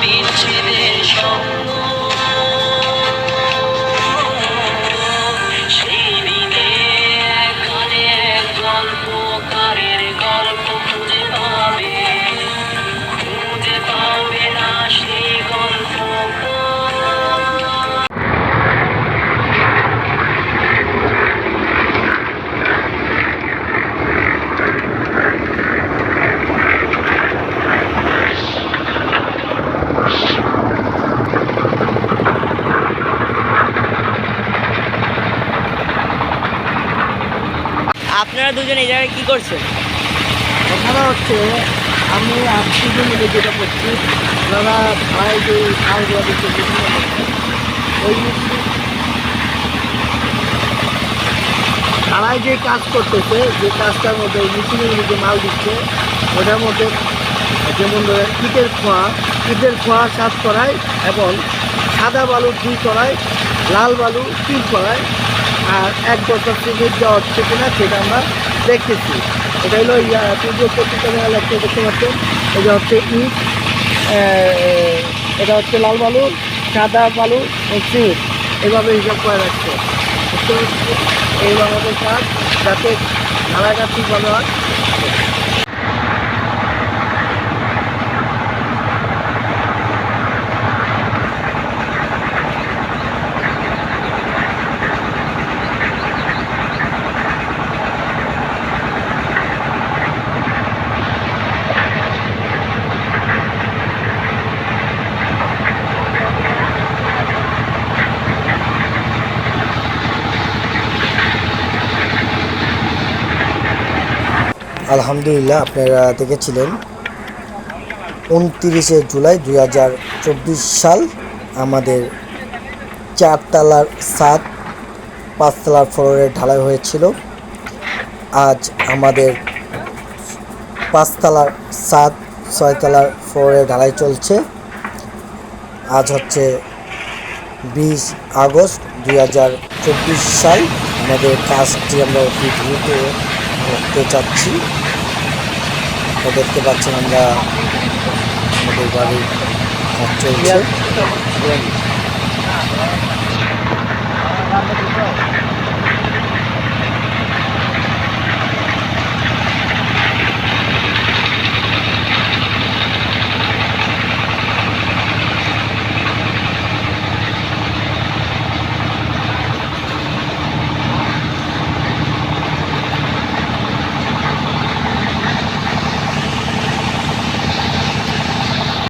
beach. আপনারা দুজন এই জায়গায় কি করছেন? কথাটা হচ্ছে, আমি আত্মীয় মিলে যেটা করছি ওনারা ভাই যে ওই তারাই যে কাজ করতেছে, যে কাজটার মধ্যে মেশিনের যে মাল দিচ্ছে, ওটার মধ্যে যেমন ধরেন ইটের খোয়া ইটের খোয়া সাত করায় এবং সাদা বালু দুই করায়, লাল বালু তিন করায় আর এক বছর সিমেন্ট দেওয়া হচ্ছে কিনা সেটা আমরা দেখতেছি। এটা হলো, ইয়া, পূর্ব পত্রিকা একটা দেখতে পাচ্ছেন। এটা হচ্ছে ইট এটা হচ্ছে লাল বালু সাদা বালু ও সিমেন্ট। এভাবে হিসাব করে রাখছে। এইভাবে কাজ যাতে ঠিক ভালো হয়। আলহামদুলিল্লাহ আপনারা দেখেছিলেন। উনতিরিশে জুলাই দুই হাজার চব্বিশ সাল আমাদের চারতলার সাত পাঁচতলার ফ্লোরে ঢালাই হয়েছিল। আজ আমাদের পাঁচতলার সাত ছয়তলার ফ্লোরে ঢালাই চলছে। আজ হচ্ছে বিশ আগস্ট দুই হাজার চব্বিশ সাল। আমাদের কাজটি আমরা অতি দ্রুত করতে চাচ্ছি। তো দেখতে পাচ্ছেন আমরা আমাদের বাড়ির কাজ চলছে।